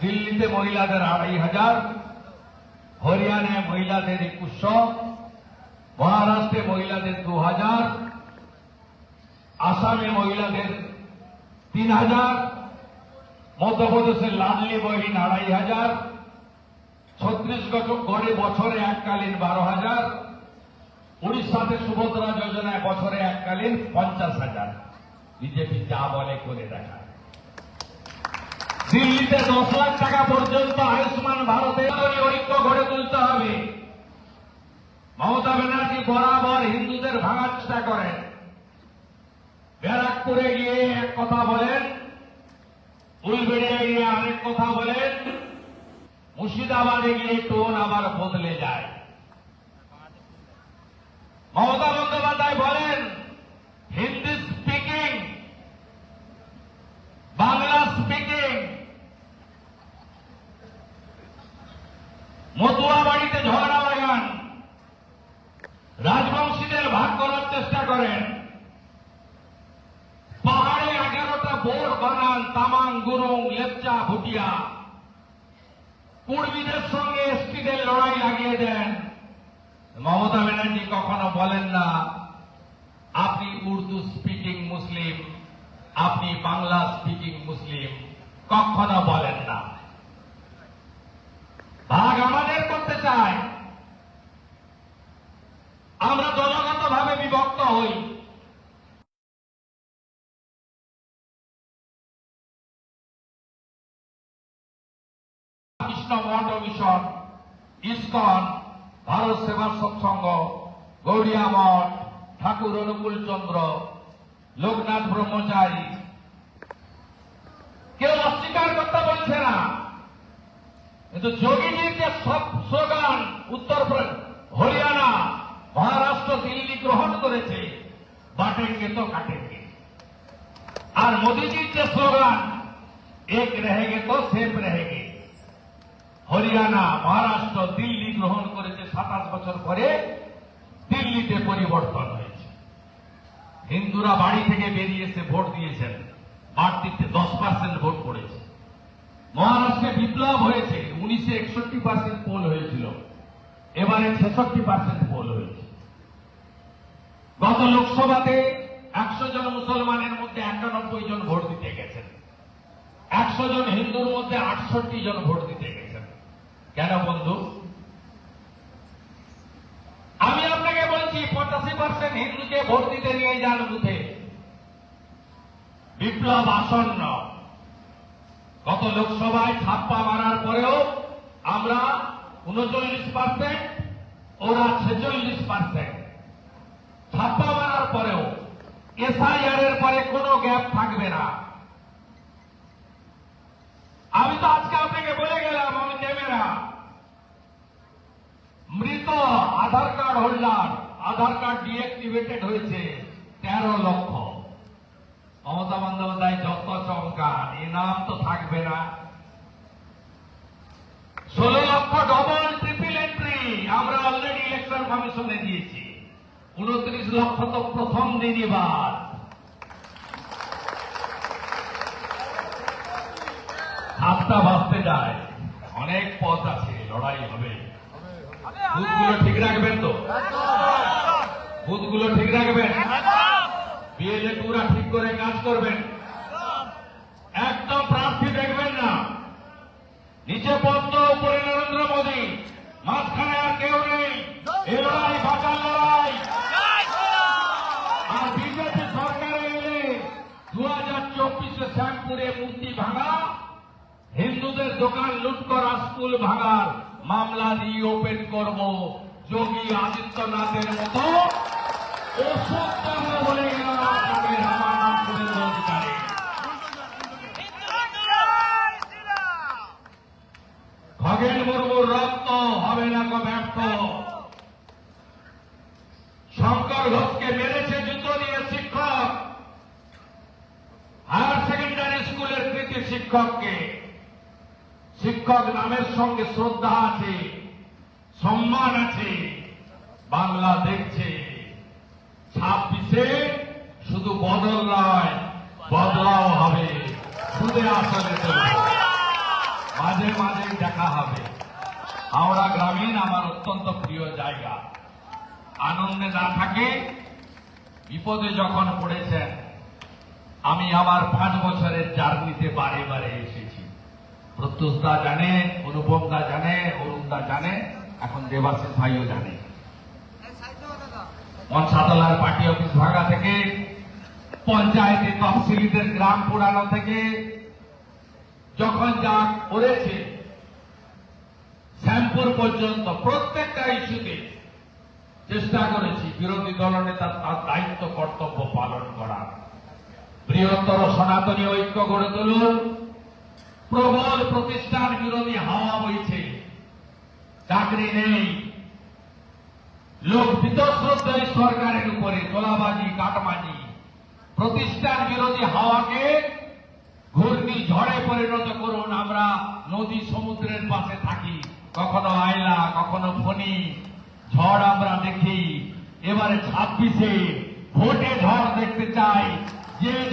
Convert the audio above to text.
দিল্লিতে মহিলাদের আড়াই হাজার, হরিয়ানায় মহিলাদের একুশশো, মহারাষ্ট্রে মহিলাদের দু হাজার, আসামে মহিলাদের তিন হাজার মধ্যপ্রদেশের লাডলি বহিন আড়াই হাজার ছত্রিশগড় গড়ে বছরে এককালীন বারো হাজার, উড়িষ্যাতে সুভদ্রা যোজনায় বছরে এককালীন পঞ্চাশ হাজার। বিজেপি যা বলে করে দেখায়। দিল্লিতে দশ লাখ টাকা পর্যন্ত আয়ুষ্মান ভারতে ঐক্য গড়ে তুলতে হবে। মমতা ব্যানার্জি বরাবর হিন্দুদের ভাঙার চেষ্টা করেন। ব্যারাকপুরে গিয়ে এক কথা বলেন, উলবেড়িয়া গিয়ে আরেক কথা বলেন, মুর্শিদাবাদে গিয়ে টোন আবার বদলে যায়। মমতা বন্দ্যোপাধ্যায় বলেন হিন্দি স্পিকিং বাংলা স্পিকিং মতুয়া বাড়িতে ঝগড়া লাগান রাজবংশীদের ভাগ করার চেষ্টা করেন। পাহাড়ে এগারোটা বোর্ড বানান, তামাং, গুরুং, লেপচা, ভুটিয়া। কুর্মীদের সঙ্গে এসপিদের লড়াই লাগিয়ে দেন। মমতা ব্যানার্জি কখনো বলেন না, আপনি উর্দু স্পিকিং মুসলিম, আপনি বাংলা স্পিকিং মুসলিম। কখনো বলেন না। ভাগ কৃষ্ণ মঠ মিশন, ইস্কন, ভারত সেবা সৎসঙ্গ, গৌরিয়া মঠ, ঠাকুর অনুকূল চন্দ্র, লোকনাথ ব্রহ্মচারী। কেউ অস্বীকার করতে বলছে না। কিন্তু যোগীজির যে সব স্লোগান, উত্তর হরিয়ানা, মহারাষ্ট্র, দিল্লি গ্রহণ করেছে বাটেঙ্গে তো কাটেঙ্গে আর মোদীজির যে স্লোগান, এক রেহেগে তো সেফ রেহেগে হরিয়ানা, মহারাষ্ট্র, দিল্লি গ্রহণ করেছে সাতাশ বছর পরে, দিল্লিতে পরিবর্তন হয়েছে। হিন্দুরা বাড়ি থেকে বেরিয়ে এসে ভোট দিয়েছেন। বাড়তিতে দশ পার্সেন্ট ভোট পড়েছে। মহারাষ্ট্রে বিপ্লব হয়েছে, উনিশে একষট্টি পার্সেন্ট পোল হয়েছিল। এবারে ছেষট্টি পার্সেন্ট পোল হয়েছে। গত লোকসভাতে একশো জন মুসলমানের মধ্যে একানব্বই জন ভোট দিতে গেছেন। একশো জন হিন্দুর মধ্যে আটষট্টি জন ভোট দিতে গেছেন। কেন বন্ধু? আমি আপনাকে বলছি, পঁচাশি পার্সেন্ট হিন্দুকে ভোট দিতে নিয়ে যান বুথে। বিপ্লব আসন্ন। গত লোকসভায় ছাপ্পা মারার পরেও আমরা উনচল্লিশ পার্সেন্ট ওরা ছেচল্লিশ পার্সেন্ট ছাপ্পা মারার পরেও এসআইআর এর পরে কোনো গ্যাপ থাকবে না আমি তো আজকে আপনাকে বলে গেলাম আমি নেবে না মৃত Aadhaar card holder. Aadhaar card deactivated হয়েছে তেরো লক্ষ। মমতা বন্দ্যোপাধ্যায় যত চমকান, এ নাম তো থাকবে না। ষোলো লক্ষ ডবল ট্রিপল এন্ট্রি আমরা অলরেডি ইলেকশন কমিশনে দিয়েছি। উনত্রিশ লক্ষ তো প্রথম দিনই বাদ সাতটা বাজতে যায়। অনেক পথ আছে, লড়াই হবে। বুথগুলো ঠিক রাখবেন তো? বুথগুলো ঠিক রাখবেন? বিএলএ টুরা ঠিক করে কাজ করবেন। একদম প্রার্থী দেখবেন না। নিচে বন্ধ উপরে নরেন্দ্র মোদী। মাঝখানে আর কেউ নেই। এ লড়াই লড়াই। আর বিজেপি সরকারে এলে দু হাজার চব্বিশে শ্যামপুরে মূর্তি ভাঙা, হিন্দুদের দোকান লুট করা, স্কুল ভাঙার। মামলা রিওপেন করব। যোগী আদিত্যনাথের মতো খগেন মুর্মুর রক্ত হবে না কো ব্যর্থ। শঙ্কর ঘোষকে মেরেছে জুতো দিয়ে শিক্ষক। হায়ার সেকেন্ডারি স্কুলের কৃতি শিক্ষককে শিক্ষক নামের সঙ্গে শ্রদ্ধা আছে, সম্মান আছে। বাংলা দেখছে। ছাব্বিশে শুধু বদল নয়, বদলাও হবে। সুদে আসলে মাঝে মাঝে দেখা হবে। হাওড়া গ্রামীণ আমার অত্যন্ত প্রিয় জায়গা। আনন্দে না থাকে, বিপদে যখন পড়েছেন, আমি আমার পাঁচ বছরের জার্নিতে বারে বারে এসেছি। প্রত্যুষদা জানে, অনুপমদা জানে, অরুণদা জানে, এখন দেবাশিস ভাইও জানে। মনসাতলার পার্টি অফিস ভাগা থেকে পঞ্চায়েতে তহসিলিদের গ্রাম পোড়ানো থেকে, যখন যা করেছে, শ্যামপুর পর্যন্ত প্রত্যেকটা ইস্যুতে চেষ্টা করেছি বিরোধী দলনেতা তার দায়িত্ব, কর্তব্য পালন করার। বৃহত্তর সনাতনী ঐক্য গড়ে তুলুন। প্রবল প্রতিষ্ঠান বিরোধী হাওয়া বইছে। চাকরি নেই। লোক বিতশ্রদ্ধায় সরকারের উপরে তোলাবাজি কাটমাজি প্রতিষ্ঠান বিরোধী হাওয়াকে ঘূর্ণি ঝড়ে পরিণত করুন। আমরা নদী সমুদ্রের পাশে থাকি। কখনো আয়লা, কখনো ফণি। ঝড় আমরা দেখি। এবারে ছাব্বিশে ভোটে ঝড় দেখতে চাই। যে